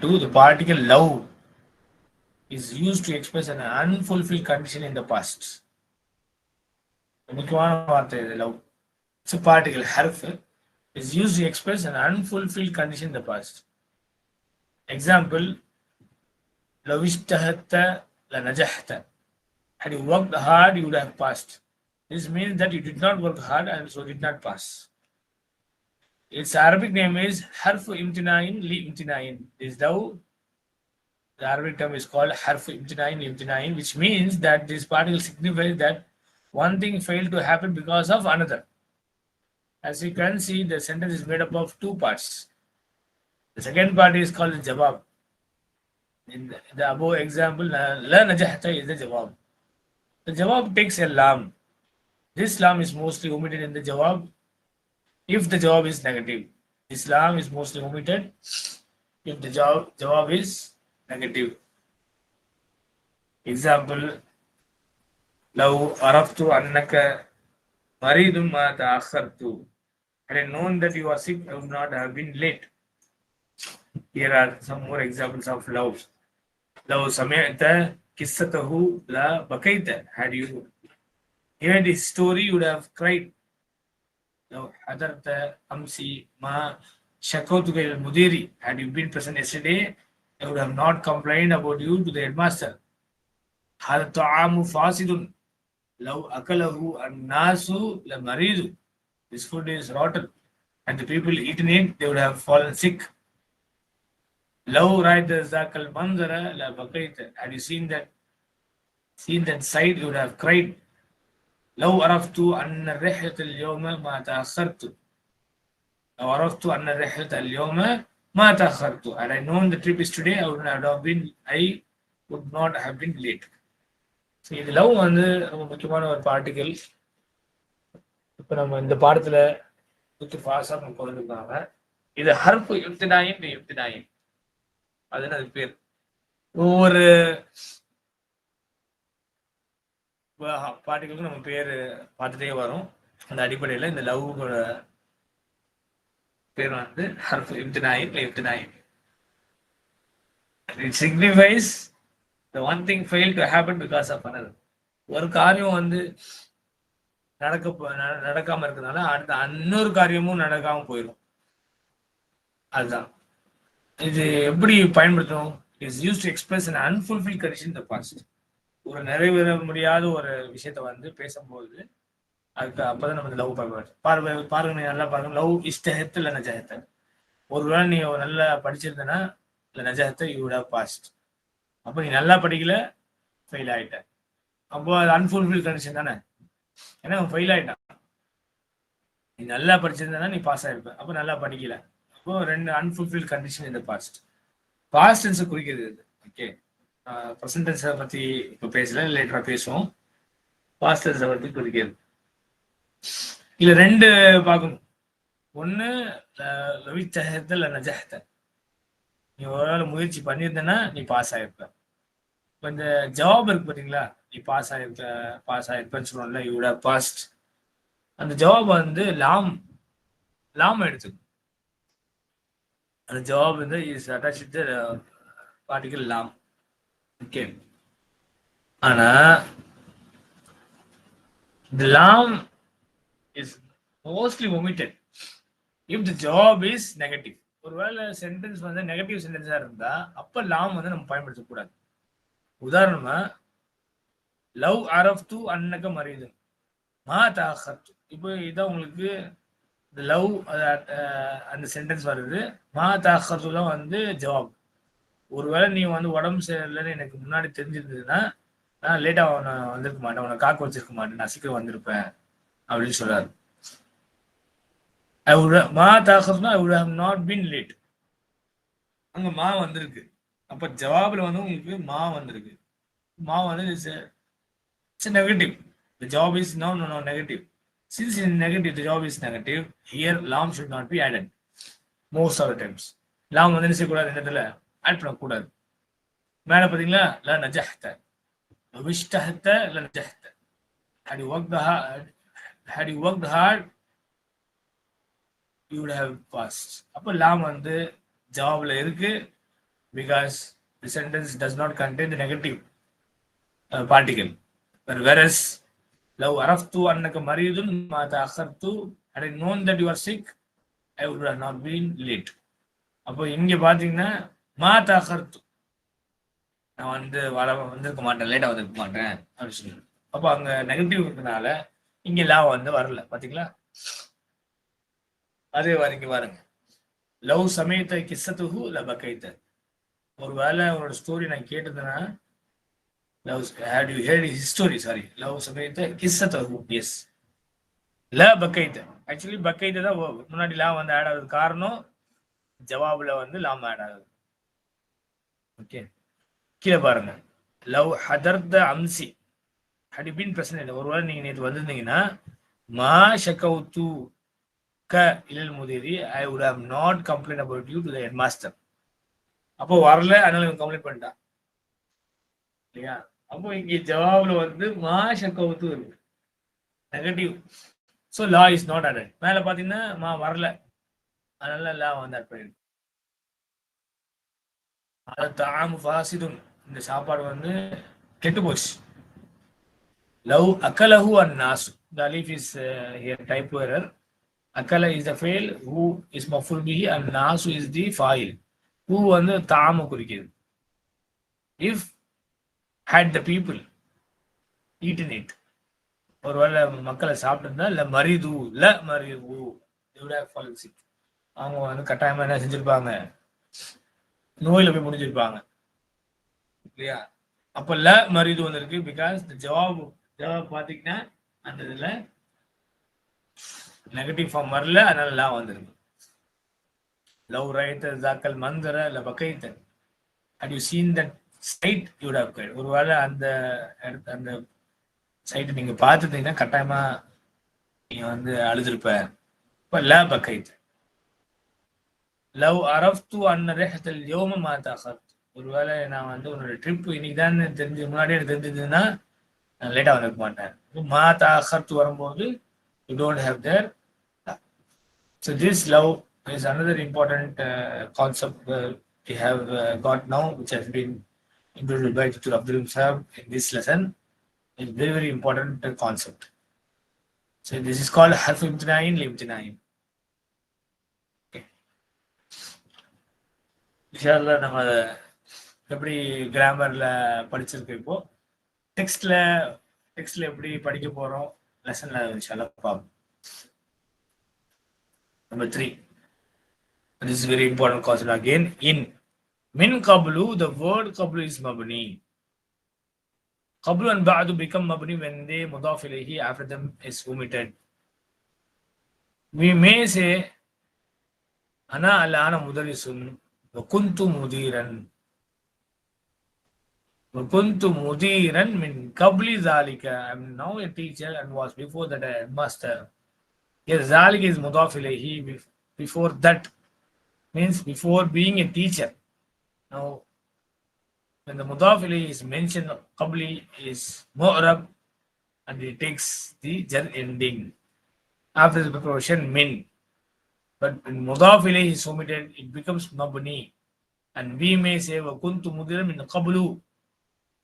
two, the particle love is used to express an unfulfilled condition in the past. முக்கியமான வார்த்தை இது லவ் it's particle ஹர்ஃப் is use to express an unfulfil condition the past example love இஷ்டஹத்த ல நஜஹத்த had you worked hard you would have passed this means that you did not work hard and so did not pass its arabic name is harf imtinain li imtinain this thou the arabic term is called harf imtinain li imtinain which means that this particle signifies that one thing failed to happen because of another. As you can see, the sentence is made up of two parts. The second part is called the jawab. In the, the above example, la najahta is the jawab. The jawab takes a lam. This lam is mostly omitted in the jawab if the jawab is negative. This lam is mostly omitted if the jawab, jawab is negative. Example, لو عرفت أنك مريض ما تأخرت had I known that you are sick I would not have been late here are some more examples of love لو سمعت قصته لا بكيت had you heard his story you would have cried لو حضرت أمسي ما شكوتك إلى المدير had you been present yesterday I would have not complained about you to the headmaster هذا الطعام فاسد لو أكله الناس لمريض This food is rotten and the people eating it they would have fallen sick. لو رأيت ذاك المنظر لبقيت Had you seen that seen that sight you would have cried. لو عرفت أن الرحلة اليوم ما تأخرت لو عرفت أن الرحلة اليوم ما تأخرت Had I known the trip is today I would not have been I would not have been late. So இது லவ் வந்து ரொம்ப முக்கியமான ஒரு particle இப்போ நம்ம இந்த பாடத்துல குத்து ஃபாஸாக நம்ம கொண்டிருக்காங்க இது ஹர்ஃபு யுப்தினாயின் யுப்தினாயின் அதுன்னு அது பேர் ஒவ்வொரு பாட்டுகளுக்கு நம்ம பேர் பார்த்துட்டே வரும். அந்த அடிப்படையில் இந்த லவ்வோட பேர் வந்து ஹர்ஃபு இப்தினாயின் இப்தினாயின் it signifies the one thing fail to happen because of another. ஒரு காரியம் வந்து நடக்க நடக்காம இருக்கிறதுனால அடுத்த இன்னொரு காரியமும் நடக்காம போயிடும் அதுதான். இது எப்படி பயன்படுத்தணும் is use to express an unfulfil condition the past ஒரு நிறைவேற முடியாத ஒரு விஷயத்த வந்து பேசும்போது அதுக்கு அப்பதான் நம்ம லவ் பார்க்க பார்வை பாருங்க நீ நல்லா பாருங்க. லவ் இஷ்டஹத்து இல்லை நஜஹத்தை ஒருவேளை நீ நல்லா படிச்சிருந்தனா இல்லை நஜஹத்தை யூ ஹவ் பாஸ்ட் அப்போ நீ நல்லா படிக்கல ஃபெயில் ஆயிட்ட. அப்போ அது அன்ஃபுல்ஃபில் கண்டிஷன் தானே? ஏன்னா அவன் ஃபெயில் ஆயிட்டான். நீ நல்லா படிச்சிருந்தனா நீ பாஸ் ஆயிருப்ப. அப்போ நல்லா படிக்கல. அப்போ ரெண்டு அன்ஃபுல்ஃபில் கண்டிஷன் இந்த பாஸ்ட் பாஸ்ட் குறிக்கிறது ஓகே ப்ரெசன்ட் பற்றி இப்போ பேசல லேட்டராக பேசுவோம். பாஸ்ட் பற்றி குறிக்கிறது. இல்ல ரெண்டு பார்க்கணும். ஒன்று லவிச்சகத்தை இல்லை நஜகத்த நீ ஒரு நாள் முயற்சி பண்ணியிருந்தேன்னா நீ பாஸ் ஆயிருப்ப. இப்போ இந்த ஜவாப் இருக்கு பார்த்தீங்களா நீ பாஸ் ஆகிருக்க பாஸ் ஆயிருப்பேன்னு சொல்லுவோம்ல யூட பாஸ்ட் அந்த ஜவாப் வந்து லாம் லாம் எடுத்துக்கும். அந்த ஜவாப் வந்து இஸ் அட்டாச் பார்ட்டிக்கல் லாம். ஓகே ஆனா the lam is mostly omitted. If the job is negative ஒருவேளை சென்டென்ஸ் வந்து நெகட்டிவ் சென்டென்ஸா இருந்தா அப்ப லாம் வந்து நம்ம பயன்படுத்தக்கூடாது உதாரணமா லவ் அரஃப் டு அன்னக்க மரியுது மா தாஹத் இப்போ இதான் உங்களுக்கு இந்த லவ் அந்த சென்டென்ஸ் வருது. மா தாஹத்துலாம் வந்து ஜவாப் ஒருவேளை நீ வந்து உடம்பு சரியில்லைன்னு எனக்கு முன்னாடி தெரிஞ்சிருந்ததுன்னா நான் லேட்டாக அவனை வந்திருக்க மாட்டேன். அவனை காக்க வச்சிருக்க மாட்டேன். நான் சீக்கிரம் வந்திருப்பேன். அப்படின்னு சொல்றாரு. ஐ மா தாக்கம்னா ஐ would have not been அங்க மா வந்திருக்கு. அப்ப ஜவாபில் வந்து உங்களுக்கு மா வந்திருக்கு. மா வந்து it's negative the job is no no no negative since in negative the job is negative here லாம் should not be added most of times லாம் வந்து என்ன செய்யக்கூடாது? இந்த இடத்துல ஆட் பண்ணக்கூடாது மேல பாத்தீங்களா? ல நஜஹ்த. விஷ்டஹத்த ல நஜஹ்த. had you worked hard had you worked hard you would have passed. அப்ப லாம் வந்து ஜவாப்ல இருக்கு. Because the sentence does not contain the negative particle but versus லவ் அரஃப்து அன்னக்கு மரியதுன் மாதா அஹர்த்து had I known that you are sick I would not been late அப்போ இங்க பாத்தீங்கன்னா மா தகர்த்து நான் வந்து வர வந்திருக்க மாட்டேன் லேட்டாக வந்திருக்க மாட்டேன் அப்படின்னு சொல்லி அப்போ அங்க நெகட்டிவ் இருக்கனால இங்க லாபம் வந்து வரல பாத்தீங்களா? அதே வரைக்கும் பாருங்க. லவ் சமயத்தை கிஸ்ஸத்துஹு ல ஒரு ஒருவேளை அவரோட ஸ்டோரி நான் கேட்டதுன்னா லவ் had you had history sorry லவ் சமயத்தை கிஸ்ஸத்துஹு. எஸ் ல பக்கைத்த ஆக்சுவலி பக்கைத்த தான் முன்னாடி லா வந்து ஆட் ஆகுது காரணம் ஜவாபில் வந்து லாம் ஆட் ஆகுது. ஓகே கீழே பாருங்க. லவ் ஹதர்த அம்சி. ஹடிபின் பிரச்சனை இல்லை. வாரம் நீங்க நேற்று வந்திருந்தீங்கன்னா மா ஷக்கவுத்து க இலல் முதிரி I would have not complained about you to the headmaster அப்போ வரல அதனால இவன் கம்ப்ளைண்ட் பண்ணிட்டான் இல்லையா? அப்போ இங்க ஜவாப்ல வந்து மா ஷக்கவுத்து இருக்கு. நெகட்டிவ் ஸோ லா இஸ் நாட் அடட் மேல பாத்தீங்கன்னா மா வரல. அதனால லா வந்து அட் பண்ணிருக்கு. தாம் ஃபாசிதுன் இந்த சாப்பாடு வந்து கெட்டு போச்சு. லவ் அக்கலஹு அண்ட் நாசு த அலீஃப் இஸ் ஹியர் டைப் எரர் அக்கல இஸ் த ஃபெயில் ஹூ இஸ் மஃபுல் பிஹி அண்ட் நாசு இஸ் தி ஃபாயில் ஹூ வந்து தாம குறிக்கிறது if had the people eaten it ஒருவேளை மக்களை சாப்பிட்டுருந்தா இல்லை மரிது ல மரிது. அவங்க வந்து கட்டாயமா என்ன செஞ்சிருப்பாங்க? நோயில போய் முடிஞ்சிருப்பாங்க. இல்லையா? அப்ப ல மரிது வந்திருக்கு. பிகாஸ் இந்த ஜவாப் ஜவாப் பாத்தீங்கன்னா அந்த இதுல நெகட்டிவ் ஃபார்ம் வரல. அதனால லா வந்திருக்கு. லவ் ரைத்த ஜாக்கல் மந்தர இல்ல பக்கைத்த had you seen that side you'd have guide ஒருவேளை அந்த அந்த சைட் நீங்க பார்த்துட்டீங்கன்னா கட்டாயமா நீங்க வந்து அழுதுருப்ப. இப்ப ல பக்கைத்த லவ் அரஃப்து அன்ன ரேஹத்தல் யோம மா தகர்த் ஒருவேளை நான் வந்து உன்னோட ட்ரிப் இன்னைக்கு தான் தெரிஞ்சு முன்னாடியே எனக்கு தெரிஞ்சதுன்னா நான் லேட்டாக வந்திருக்க மாட்டேன். மா தகர்த்து வரும்போது you don't have there so this love is another important concept we have uh, got now, which has been introduced by Dr. Abdul Sahab in this lesson, is very, very important uh, concept. So this is called harf விஷயத்தில் நம்ம எப்படி கிராமரில் படிச்சிருக்கு இப்போ டெக்ஸ்டில் டெக்ஸ்டில் எப்படி படிக்க போகிறோம் லெசனில் விஷயம்லாம் பார்ப்போம் number three this is very important concept again in மின் கபுலு த வேர்ட் கபுலு இஸ் மபனி கபுலு அண்ட் அது பிகம் மபனி வென் தே முதாஃப் இலகி after them is omitted we may say அனா அல்லான முதலிசுன் वकुंतु मुदीरन वकुंतु मुदीरन मिन कबली जालिका I am now a teacher and was before that a headmaster yes zalik is mudaf ilayhi before that means before being a teacher now when the mudaf ilayhi is mentioned qabli is mu'rab and it takes the jar ending after the preposition min but when mudaf ilayhi is omitted, it becomes mabni. And we may say kuntu mudiran min qablu,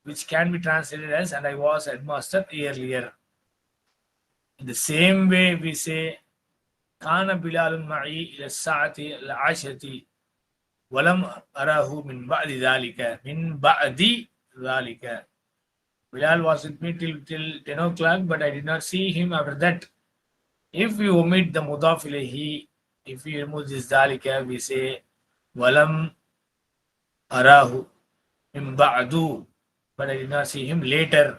which can be translated as and I was headmaster earlier. In the same way, we say kana bilalun ma'i ila sa'ati ashati walam arahu min ba'di dhalika min ba'di dhalika. Bilal was with me till till 10 o'clock, but I did not see him after that. If we omit the mudaf ilayhi, if we remove this dalika, we say walam arahu min ba'du, but I did not see him later.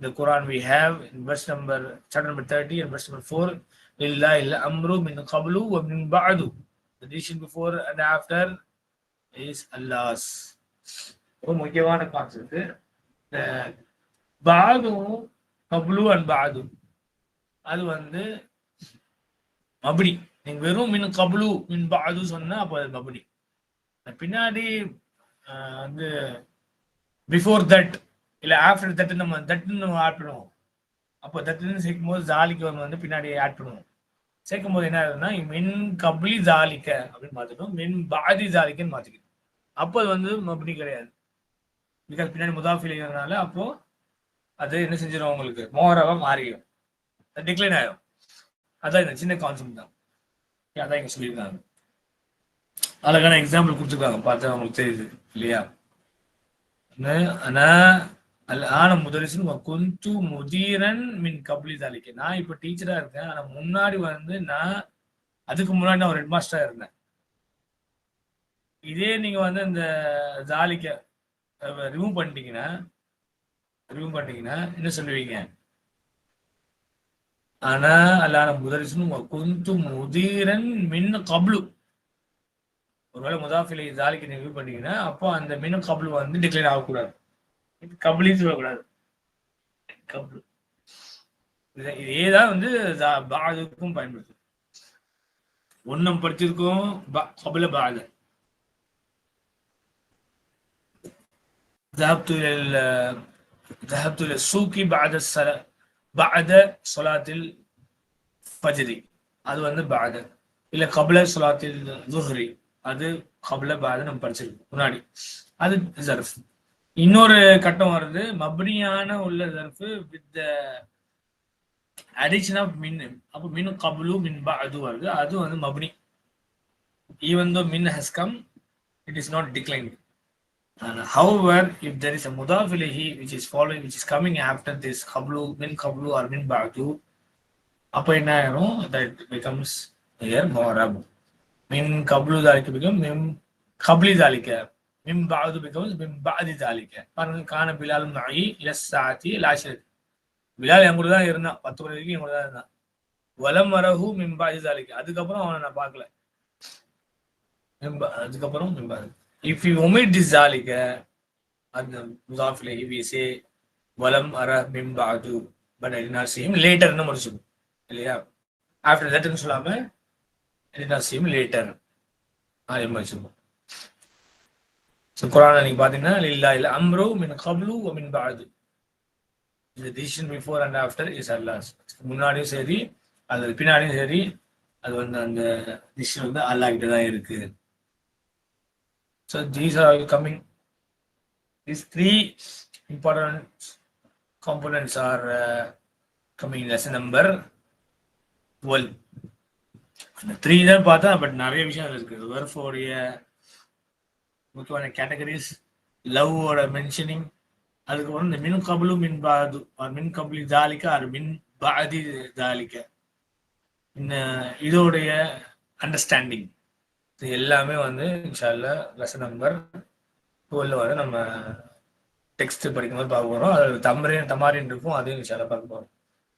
The Quran we have in verse number chapter number 30 and verse number 4, Lillahi al-amru min qablu wa min ba'du. The decision before and after is Allah's. ரொம்ப முக்கியமான concept இந்த பாதும் கப்ளு and பாதும் அது வந்து மபடி நீங்க வெறும் மின் கபுலு மின் பாது சொன்னா அப்போ அது மபடி பின்னாடி வந்து பிஃபோர் தட் இல்ல ஆஃப்டர் தட் நம்ம தட்னு ஆட் பண்ணுவோம். அப்போ தட்டுன்னு சேர்க்கும் போது ஜாலிக்கு வந்து பின்னாடி ஆட் பண்ணுவோம். சேர்க்கும் போது என்ன ஆகுதுன்னா மின் கபுலி ஜாலிக்க அப்படின்னு மாத்திக்கணும். மின் பாதி ஜாலிக்கன்னு மாத்திக்கணும். அப்போ அது வந்து மபுனி கிடையாது. பிகாஸ் பின்னாடி முதாஃபிலிங்கிறதுனால அப்போ அது என்ன செஞ்சிடும் உங்களுக்கு? மோரவா மாறிடும். டிக்ளைன் ஆயிடும் அதான் இந்த சின்ன கான்செப்ட் தான். அதான் இங்க சொல்லியிருக்காங்க அழகான எக்ஸாம்பிள் கொடுத்துருக்காங்க? பார்த்தா உங்களுக்கு தெரியுது இல்லையா? ஆனா ஆன முதலிசன் குந்து முதீரன் மின் கபலி தாலிக்கு நான் இப்ப டீச்சரா இருக்கேன் ஆனா முன்னாடி வந்து நான் அதுக்கு முன்னாடி நான் ஒரு ஹெட் மாஸ்டரா இருந்தேன். இதே நீங்க வந்து இந்த ஜாலிக்க ரிமூவ் பண்ணிட்டீங்கன்னா ரிமூவ் பண்ணிட்டீங்கன்னா என்ன சொல்லுவீங்க? ஆனா அல்லான முதலிசனும் குந்து முதீரன் மின் கப்ளு ஒருவேளை முதாஃபிலை ஜாலிக்கு நீங்க ரிமூவ் பண்ணீங்கன்னா அப்போ அந்த மின் கப்ளு வந்து டிக்ளேர் ஆகக்கூடாது கப்ளின்னு சொல்லக்கூடாது கப்ளு இதே தான் வந்து பாதுக்கும் பயன்படுத்தும் ஒன்னம் படிச்சிருக்கோம் கபில பாத ذهبت إلى ذهبت إلى السوق بعد الصلاة பஅத சொலாத்தில் பஜரி அது வந்து பஅத இல்ல கபில சொலாத்தில் துஹ்ரி அது கபில பஅத நம்ம படிச்சிருக்கோம். முன்னாடி. அது ஜர்ஃப் இன்னொரு கட்டம் வருது. மப்னியான உள்ள ஜர்ஃபு வித் அடிஷன் ஆஃப் மின் அப்போ மின் கபுலு மின் பா அது வருது. அது வந்து மப்னி. ஈவன் தோ மின் has come it is not declined however if there is a mudaf ilayhi which is following which is coming after this qablu min qablu or min ba'du அப்போ என்ன ஆயிரும் that becomes here mu'rab min qablu dhalika become min qabli dhalika min ba'du becomes min ba'di dhalika பாருங்க கான பிலால் மஇ இல சாத்தி லாஷத் பிலால் என் கூட தான் இருந்தான் பத்து மணி வரைக்கும் என் கூட தான் இருந்தான் வலம் வரஹு மிம்பாஜி தாலிக்கு அதுக்கப்புறம் அவனை நான் பார்க்கல அதுக்கப்புறம் மிம்பாது இஃப் யூ ஒமிட் திஸ் தாலிக்க அந்த முதாஃபில இவி சே வலம் அர மிம்பாது பட் ஐ நாட் சீம் லேட்டர்னு முடிச்சுக்கும் இல்லையா? ஆஃப்டர் தட்னு சொல்லாம ஐ நாட் சீம் லேட்டர் அதே முடிச்சுக்கும் ஸோ குரான் நீங்க பாத்தீங்கன்னா இல்லா இல்ல அம்ரு மின் கப்லு மின் பாது. இந்த decision before and after is அல்லாஸ் முன்னாடியும் சரி அது பின்னாடியும் சரி அது வந்து அந்த டிசிஷன் வந்து அல்லா கிட்ட தான் இருக்கு so these are coming these three important components are coming lesson number twelve அந்த த்ரீ தான் பார்த்தா பட் நிறைய விஷயம் அதில் இருக்கு. வெர்ஃபோடைய முக்கியமான கேட்டகரிஸ் லவ்வோட மென்ஷனிங் அதுக்கப்புறம் இந்த மின் கபலு மின் பாது ஆர் மின் கபலி தாலிக்க ஆர் மின் பாதி தாலிக்க இந்த இதோடைய அண்டர்ஸ்டாண்டிங் இது எல்லாமே வந்து இன்ஷால்ல லெசன் நம்பர் டுவெல்ல வந்து நம்ம டெக்ஸ்ட் படிக்கும்போது பார்க்க போகிறோம் அது தமரே தமாரின் இருக்கும். அதையும் இன்ஷால்ல பார்க்க போகிறோம்